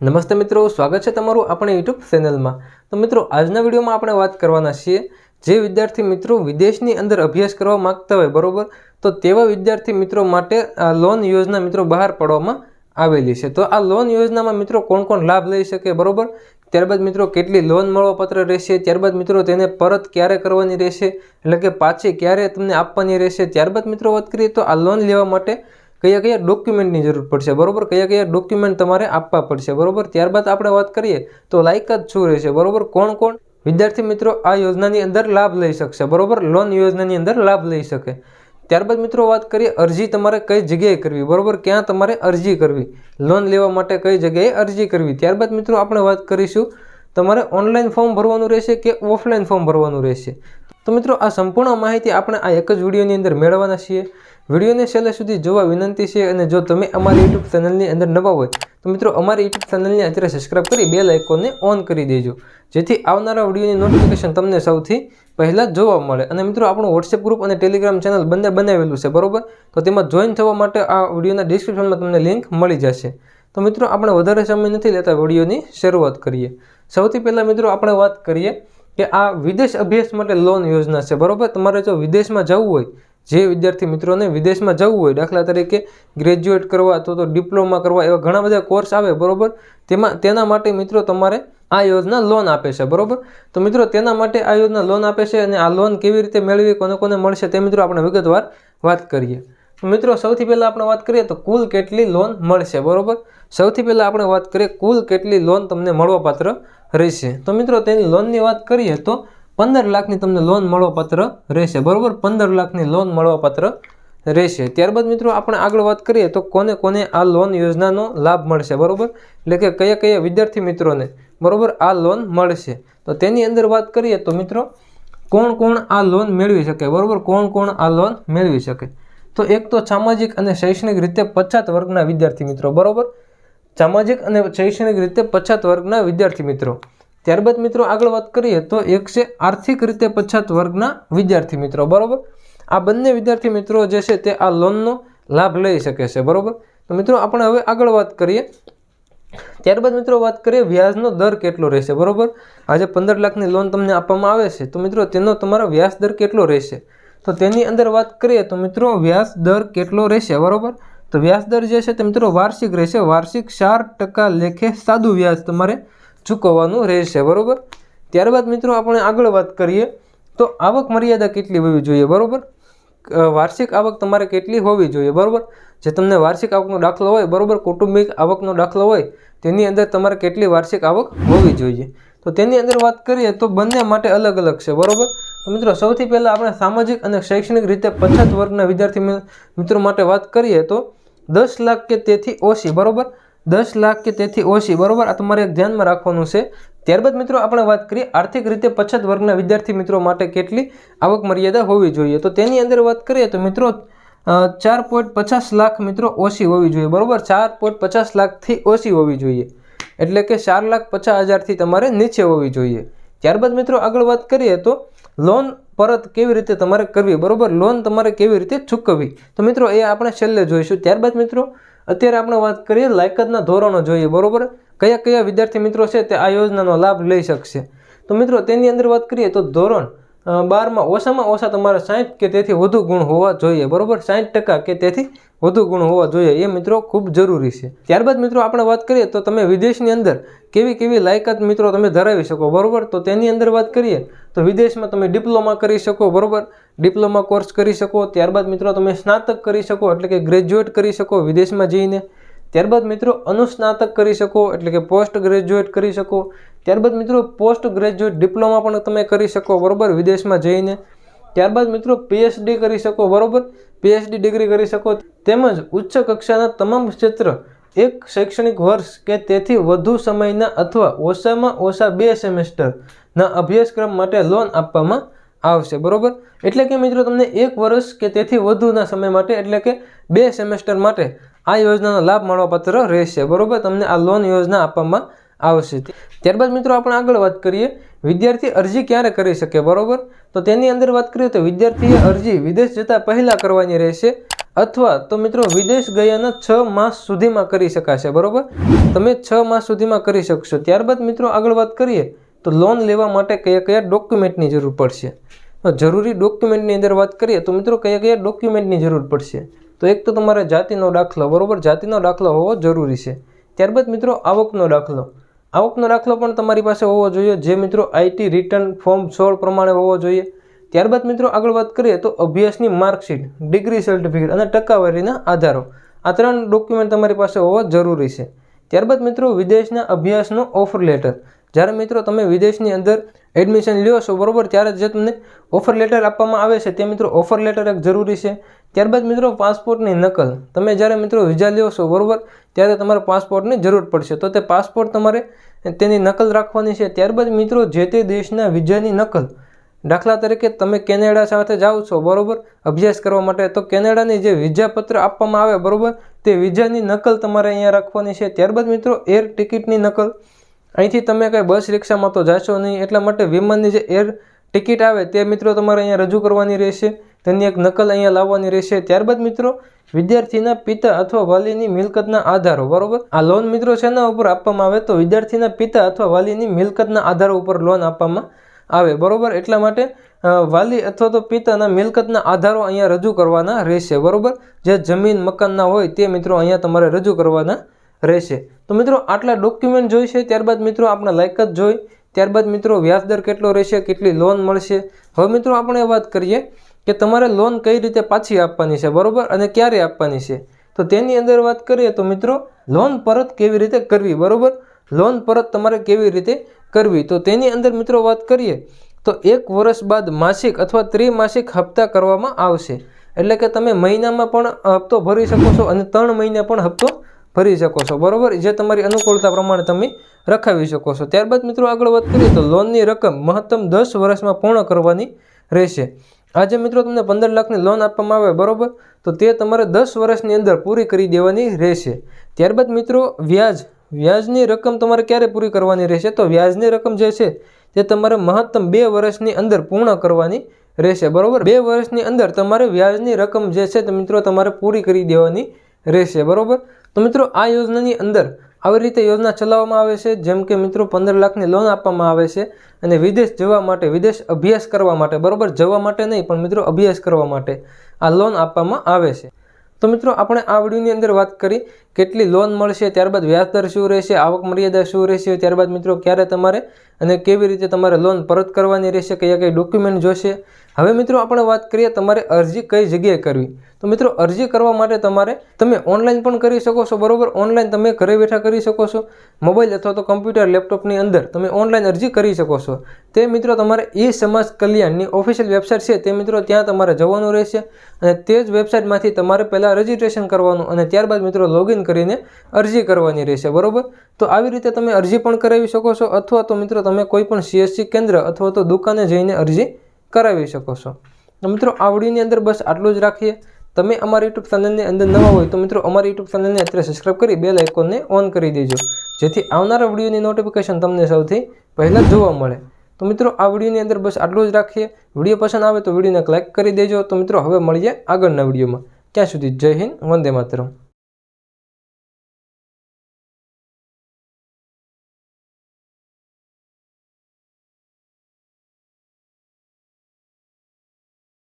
નમસ્તે મિત્રો, સ્વાગત છે તમારું આપણા યુટ્યુબ ચેનલમાં. તો મિત્રો, આજના વિડીયોમાં આપણે વાત કરવાના છીએ, જે વિદ્યાર્થી મિત્રો વિદેશની અંદર અભ્યાસ કરવા માગતા હોય, બરાબર? તો તેવા વિદ્યાર્થી મિત્રો માટે આ લોન યોજના મિત્રો બહાર પાડવામાં આવેલી છે. તો આ લોન યોજનામાં મિત્રો કોણ કોણ લાભ લઈ શકે, બરાબર? ત્યારબાદ મિત્રો, કેટલી લોન મળવાપત્ર રહેશે? ત્યારબાદ મિત્રો, તેને પરત ક્યારે કરવાની રહેશે? એટલે કે પાછી ક્યારે તમને આપવાની રહેશે? ત્યારબાદ મિત્રો વાત કરીએ તો આ લોન લેવા માટે કયા કયા ડોક્યુમેન્ટની જરૂર પડશે, બરોબર? કયા કયા ડોક્યુમેન્ટ તમારે આપવા પડશે, બરોબર? ત્યારબાદ આપણે વાત કરીએ તો લાયકાત શું રહેશે, બરોબર? કોણ કોણ? વિદ્યાર્થી મિત્રો, આ યોજનાની અંદર લાભ લઈ શકશે, બરોબર? લોન યોજનાની અંદર લાભ લઈ શકે. ત્યારબાદ મિત્રો વાત કરીએ અરજી તમારે કઈ જગ્યાએ કરવી, બરોબર? ક્યાં તમારે અરજી કરવી, લોન લેવા માટે કઈ જગ્યાએ અરજી કરવી? ત્યારબાદ મિત્રો આપણે વાત કરીશું, તમારે ઓનલાઈન ફોર્મ ભરવાનું રહેશે કે ઓફલાઈન ફોર્મ ભરવાનું રહેશે? તો મિત્રો આ સંપૂર્ણ માહિતી આપણે આ એક જ વિડીયોની અંદર મેળવવાના છીએ. વિડીયોને છેલ્લે સુધી જોવા વિનંતી છે અને જો તમે અમારી યુટ્યુબ ચેનલની અંદર નવા હોય, તો મિત્રો અમારી યુટ્યુબ ચેનલને અત્યારે સબસ્ક્રાઈબ કરી બે લાઇકોને ઓન કરી દેજો. જેથી આવનારા વિડીયોની નોટિફિકેશન તમને સૌથી પહેલાં જોવા મળે. અને મિત્રો આપણું વોટ્સએપ ગ્રુપ અને ટેલિગ્રામ ચેનલ બંને બનાવેલું છે, બરાબર? તો તેમાં જોઈન થવા માટે આ વિડીયોના ડિસ્ક્રિપ્શનમાં તમને લિંક મળી જશે. તો મિત્રો આપણે વધારે સમય નથી લેતા વિડીયોની શરૂઆત કરીએ. સૌથી પહેલાં મિત્રો આપણે વાત કરીએ કે આ વિદેશ અભ્યાસ માટે લોન યોજના છે, બરાબર? તમારે જો વિદેશમાં જવું હોય, જે વિદ્યાર્થી મિત્રોને વિદેશમાં જવું હોય, દાખલા તરીકે ગ્રેજ્યુએટ કરવા અથવા તો ડિપ્લોમા કરવા એવા ઘણા બધા કોર્સ આવે, બરોબર? તેમાં, તેના માટે મિત્રો તમારે આ યોજના લોન આપે છે, બરાબર? તો મિત્રો, તેના માટે આ યોજના લોન આપે છે અને આ લોન કેવી રીતે મેળવી, કોને કોને મળશે તે મિત્રો આપણે વિગતવાર વાત કરીએ. મિત્રો, સૌથી પહેલાં આપણે વાત કરીએ તો કુલ કેટલી લોન મળશે, બરોબર? સૌથી પહેલાં આપણે વાત કરીએ કુલ કેટલી લોન તમને મળવાપાત્ર રહેશે. તો મિત્રો, તેની લોનની વાત કરીએ તો પંદર લાખની તમને લોન મળવાપાત્ર રહેશે. બરાબર? પંદર લાખની લોન મળવાપાત્ર રહેશે. ત્યારબાદ મિત્રો, આપણે આગળ વાત કરીએ તો કોને કોને આ લોન યોજનાનો લાભ મળશે? બરાબર? એટલે કે કયા કયા વિદ્યાર્થી મિત્રોને, બરાબર, આ લોન મળશે? તો તેની અંદર વાત કરીએ તો મિત્રો, કોણ કોણ આ લોન મેળવી શકે? બરાબર? કોણ કોણ આ લોન મેળવી શકે? તો એક તો સામાજિક અને શૈક્ષણિક રીતે પછાત વર્ગના વિદ્યાર્થી મિત્રો, બરોબર? સામાજિક અને શૈક્ષણિક રીતે પછાત વર્ગના વિદ્યાર્થી મિત્રો. ત્યારબાદ મિત્રો આગળ વાત કરીએ તો એક છે આર્થિક રીતે પછાત વર્ગના વિદ્યાર્થી મિત્રો. બરોબર? આ બંને વિદ્યાર્થી મિત્રો જે છે તે આ લોનનો લાભ લઈ શકે છે. બરોબર? તો મિત્રો આપણે હવે આગળ વાત કરીએ. ત્યારબાદ મિત્રો વાત કરીએ વ્યાજનો દર કેટલો રહેશે? બરોબર? આજે પંદર લાખની લોન તમને આપવામાં આવે છે. તો મિત્રો તેનો તમારો વ્યાજ દર કેટલો રહેશે? તો તેની અંદર વાત કરીએ તો મિત્રો વ્યાજ દર કેટલો રહેશે? બરોબર? તો વ્યાજ દર જે છે તે મિત્રો વાર્ષિક રહેશે. વાર્ષિક ચાર ટકા લેખે સાદું વ્યાજ તમારે ચૂકવવાનું રહેશે. બરાબર? ત્યારબાદ મિત્રો આપણે આગળ વાત કરીએ તો આવક મર્યાદા કેટલી હોવી જોઈએ? બરાબર? વાર્ષિક આવક તમારે કેટલી હોવી જોઈએ? બરાબર? જે તમને વાર્ષિક આવકનો દાખલો હોય, બરાબર, કૌટુંબિક આવકનો દાખલો હોય, તેની અંદર તમારે કેટલી વાર્ષિક આવક હોવી જોઈએ? તો તેની અંદર વાત કરીએ તો બંને માટે અલગ અલગ છે. બરાબર? તો મિત્રો સૌથી પહેલાં આપણે સામાજિક અને શૈક્ષણિક રીતે પછાત વર્ગના વિદ્યાર્થી મિત્રો માટે વાત કરીએ તો દસ લાખ કે તેથી ઓછી બરાબર? દસ લાખ કે તેથી ઓછી બરાબર? આ તમારે ધ્યાનમાં રાખવાનું છે. ત્યારબાદ મિત્રો આપણે વાત કરીએ આર્થિક રીતે પછાત વર્ગના વિદ્યાર્થી મિત્રો માટે કેટલી આવક મર્યાદા હોવી જોઈએ. તો તેની અંદર વાત કરીએ તો મિત્રો ચાર પોઈન્ટ પચાસ લાખ મિત્રો ઓછી હોવી જોઈએ, બરોબર? ચાર પોઈન્ટ પચાસ લાખથી ઓછી હોવી જોઈએ. એટલે કે ચાર લાખ પચાસ હજારથી તમારે નીચે હોવી જોઈએ. ત્યારબાદ મિત્રો આગળ વાત કરીએ તો લોન પરત કેવી રીતે તમારે કરવી, બરાબર? લોન તમારે કેવી રીતે ચૂકવવી? તો મિત્રો, એ આપણે છેલ્લે જોઈશું. ત્યારબાદ મિત્રો, અત્યારે આપણે વાત કરીએ લાયકાતના ધોરણો જોઈએ, બરોબર? કયા કયા વિદ્યાર્થી મિત્રો છે તે આ યોજનાનો લાભ લઈ શકશે? તો મિત્રો, તેની અંદર વાત કરીએ તો ધોરણ બારમાં ઓછામાં ઓછા તમારે સાઠ કે તેથી વધુ ગુણ હોવા જોઈએ, બરાબર? સાઠ ટકા કે તેથી વધુ ગુણ હોવા જોઈએ એ મિત્રો ખૂબ જરૂરી છે. ત્યારબાદ મિત્રો આપણે વાત કરીએ તો તમે વિદેશની અંદર કેવી કેવી લાયકાત મિત્રો તમે ધરાવી શકો, બરાબર? તો તેની અંદર વાત કરીએ તો વિદેશમાં તમે ડિપ્લોમા કરી શકો, બરાબર? ડિપ્લોમા કોર્સ કરી શકો, ત્યારબાદ મિત્રો તમે સ્નાતક કરી શકો, એટલે કે ગ્રેજ્યુએટ કરી શકો વિદેશમાં જઈને. ત્યારબાદ મિત્રો અનુસ્નાતક કરી શકો, એટલે કે પોસ્ટ ગ્રેજ્યુએટ કરી શકો. ત્યારબાદ મિત્રો પોસ્ટ ગ્રેજ્યુએટ ડિપ્લોમા પણ તમે કરી શકો, બરોબર? વિદેશમાં જઈને. ત્યારબાદ મિત્રો પીએચડી કરી શકો, બરોબર? પીએચડી ડિગ્રી કરી શકો. તેમજ ઉચ્ચ કક્ષાના તમામ ક્ષેત્ર એક શૈક્ષણિક વર્ષ કે તેથી વધુ સમયના અથવા ઓછામાં ઓછા બે સેમેસ્ટરના અભ્યાસક્રમ માટે લોન આપવામાં આવશે, બરોબર? એટલે કે મિત્રો તમને એક વર્ષ કે તેથી વધુના સમય માટે, એટલે કે બે સેમેસ્ટર માટે આ યોજનાનો લાભ મળવાપાત્ર રહેશે, બરાબર? તમને આ લોન યોજના આપવામાં આવશે. ત્યારબાદ મિત્રો આપણે આગળ વાત કરીએ, વિદ્યાર્થી અરજી ક્યારે કરી શકે, બરાબર? તો તેની અંદર વાત કરીએ તો વિદ્યાર્થીએ અરજી વિદેશ જતાં પહેલાં કરવાની રહેશે અથવા તો મિત્રો વિદેશ ગયાના છ માસ સુધીમાં કરી શકાશે, બરાબર? તમે છ માસ સુધીમાં કરી શકશો. ત્યારબાદ મિત્રો આગળ વાત કરીએ તો લોન લેવા માટે કયા કયા ડોક્યુમેન્ટની જરૂર પડશે? જરૂરી ડોક્યુમેન્ટની અંદર વાત કરીએ તો મિત્રો કયા કયા ડોક્યુમેન્ટની જરૂર પડશે? તો એક તો તમારે જાતિનો દાખલો, બરોબર? જાતિનો દાખલો હોવો જરૂરી છે. ત્યારબાદ મિત્રો આવકનો દાખલો. આવકનો દાખલો પણ તમારી પાસે હોવો જોઈએ. જે મિત્રો આઈટી રિટર્ન ફોર્મ સોળ પ્રમાણે હોવો જોઈએ. ત્યારબાદ મિત્રો આગળ વાત કરીએ તો અભ્યાસની માર્કશીટ, ડિગ્રી સર્ટિફિકેટ અને ટકાવારીના આધારો. આ ત્રણ ડોક્યુમેન્ટ તમારી પાસે હોવા જરૂરી છે. ત્યારબાદ મિત્રો વિદેશના અભ્યાસનો ઓફર લેટર જ્યારે મિત્રો તમે વિદેશની અંદર એડમિશન લ્યો છો, બરોબર, ત્યારે જે તમને ઓફર લેટર આપવામાં આવે છે. તે મિત્રો ઓફર લેટર એક જરૂરી છે. ત્યારબાદ મિત્રો પાસપોર્ટની નકલ. તમે જ્યારે મિત્રો વિઝા લ્યો છો, બરોબર, ત્યારે તમારે પાસપોર્ટની જરૂર પડશે. તો તે પાસપોર્ટ તમારે તેની નકલ રાખવાની છે. ત્યારબાદ મિત્રો જે તે દેશના વિઝાની નકલ. દાખલા તરીકે તમે કેનેડા સાથે જાઓ છો, બરાબર, અભ્યાસ કરવા માટે, તો કેનેડાની જે વિઝાપત્ર આપવામાં આવે, બરોબર, તે વિઝાની નકલ તમારે અહીંયા રાખવાની છે. ત્યારબાદ મિત્રો એર ટિકિટની નકલ. અહીંથી તમે કાંઈ બસ રિક્ષામાં તો જાશો નહીં. એટલા માટે વિમાનની જે એર ટિકિટ આવે તે મિત્રો તમારે અહીંયા રજૂ કરવાની રહેશે. તેની એક નકલ અહીંયા લાવવાની રહેશે. ત્યારબાદ મિત્રો, વિદ્યાર્થીના પિતા અથવા વાલીની મિલકતના આધારો, બરોબર? આ લોન મિત્રો શેના ઉપર આપવામાં આવે? તો વિદ્યાર્થીના પિતા અથવા વાલીની મિલકતના આધારો ઉપર લોન આપવામાં આવે, બરોબર? એટલા માટે વાલી અથવા તો પિતાના મિલકતના આધારો અહીંયા રજૂ કરવાના રહેશે, બરોબર? જે જમીન મકાનના હોય તે મિત્રો અહીંયા તમારે રજૂ કરવાના રહેશે. તો મિત્રો, આટલા ડોક્યુમેન્ટ જોઈશે ત્યારબાદ મિત્રો આપણે લાયકાત જોઈ, ત્યારબાદ મિત્રો વ્યાજદર કેટલો રહેશે, કેટલી લોન મળશે. હવે મિત્રો આપણે વાત કરીએ કે તમારે લોન કઈ રીતે પાછી આપવાની છે, બરોબર? અને ક્યારે આપવાની છે? તો તેની અંદર વાત કરીએ તો મિત્રો લોન પરત કેવી રીતે કરવી, બરાબર? લોન પરત તમારે કેવી રીતે કરવી? તો તેની અંદર મિત્રો વાત કરીએ તો એક વર્ષ બાદ માસિક અથવા ત્રિમાસિક હપ્તા કરવામાં આવશે. એટલે કે તમે મહિનામાં પણ હપ્તો ભરી શકો છો અને ત્રણ મહિને પણ હપ્તો ભરી શકો છો. બરાબર? જે તમારી અનુકૂળતા પ્રમાણે તમે રખાવી શકો છો. ત્યારબાદ મિત્રો આગળ વાત કરીએ તો લોનની રકમ મહત્તમ દસ વર્ષમાં પૂર્ણ કરવાની રહેશે. આજે મિત્રો તમને પંદર લાખની લોન આપવામાં આવે, બરાબર? તો તે તમારે દસ વર્ષની અંદર પૂરી કરી દેવાની રહેશે. ત્યારબાદ મિત્રો વ્યાજ, વ્યાજની રકમ તમારે ક્યારે પૂરી કરવાની રહેશે? તો વ્યાજની રકમ જે છે, તે તમારે મહત્તમ બે વર્ષની અંદર પૂર્ણ કરવાની રહેશે. બરાબર? બે વર્ષની અંદર તમારે વ્યાજની રકમ જે છે, તે મિત્રો તમારે પૂરી કરી દેવાની રહેશે. બરોબર? તો મિત્રો, આ યોજનાની અંદર આવી રીતે યોજના ચલાવવામાં આવે છે, જેમ કે મિત્રો, પંદર લાખની લોન આપવામાં આવે છે અને વિદેશ જવા માટે, વિદેશ અભ્યાસ કરવા માટે, બરોબર, જવા માટે નહીં, પણ મિત્રો, અભ્યાસ કરવા માટે આ લોન આપવામાં આવે છે. તો મિત્રો, આપણે આ વિડીયોની અંદર વાત કરી કેટલી લોન મળશે, ત્યારબાદ વ્યાજદર શું રહેશે, આવક મર્યાદા શું રહેશે, ત્યારબાદ મિત્રો ક્યારે તમારે અને કેવી રીતે તમારે લોન પરત કરવાની રહેશે, કયા કઈ ડોક્યુમેન્ટ જોશે. હવે મિત્રો આપણે વાત કરીએ તમારે અરજી કઈ જગ્યાએ કરવી. તો મિત્રો અરજી કરવા માટે તમારે, તમે ઓનલાઈન પણ કરી શકો છો, બરાબર? ઓનલાઈન તમે ઘરે બેઠા કરી શકો છો. મોબાઈલ અથવા તો કમ્પ્યુટર લેપટોપની અંદર તમે ઓનલાઈન અરજી કરી શકો છો. તે મિત્રો તમારે ઈ સમાજ કલ્યાણની ઓફિશિયલ વેબસાઇટ છે, તે મિત્રો ત્યાં તમારે જવાનું રહેશે અને તે જ વેબસાઇટમાંથી તમારે પહેલાં રજીસ્ટ્રેશન કરવાનું અને ત્યારબાદ મિત્રો લોગિન કરીને અરજી કરવાની રહેશે, બરાબર? તો આવી રીતે તમે અરજી પણ કરાવી શકો છો, અથવા તો મિત્રો તમે કોઈ પણ સીએસસી કેન્દ્ર અથવા તો દુકાને જઈને અરજી કરાવી શકો છો. તો મિત્રો, આ વિડીયોની અંદર બસ આટલું જ રાખીએ. તમે અમારી યુટ્યુબ ચેનલની અંદર નવા હોય તો મિત્રો અમારી યુટ્યુબ ચેનલને અત્યારે સબસ્ક્રાઈબ કરી બે લાઇકોનને ઓન કરી દેજો. જેથી આવનારા વિડીયોની નોટિફિકેશન તમને સૌથી પહેલાં જોવા મળે. તો મિત્રો, આ વિડીયોની અંદર બસ આટલું જ રાખીએ. વીડિયો પસંદ આવે તો વિડીયોને ક્લિક કરી દેજો. તો મિત્રો, હવે મળીએ આગળના વિડીયોમાં. ત્યાં સુધી જય હિન્દ, વંદે માતરમ.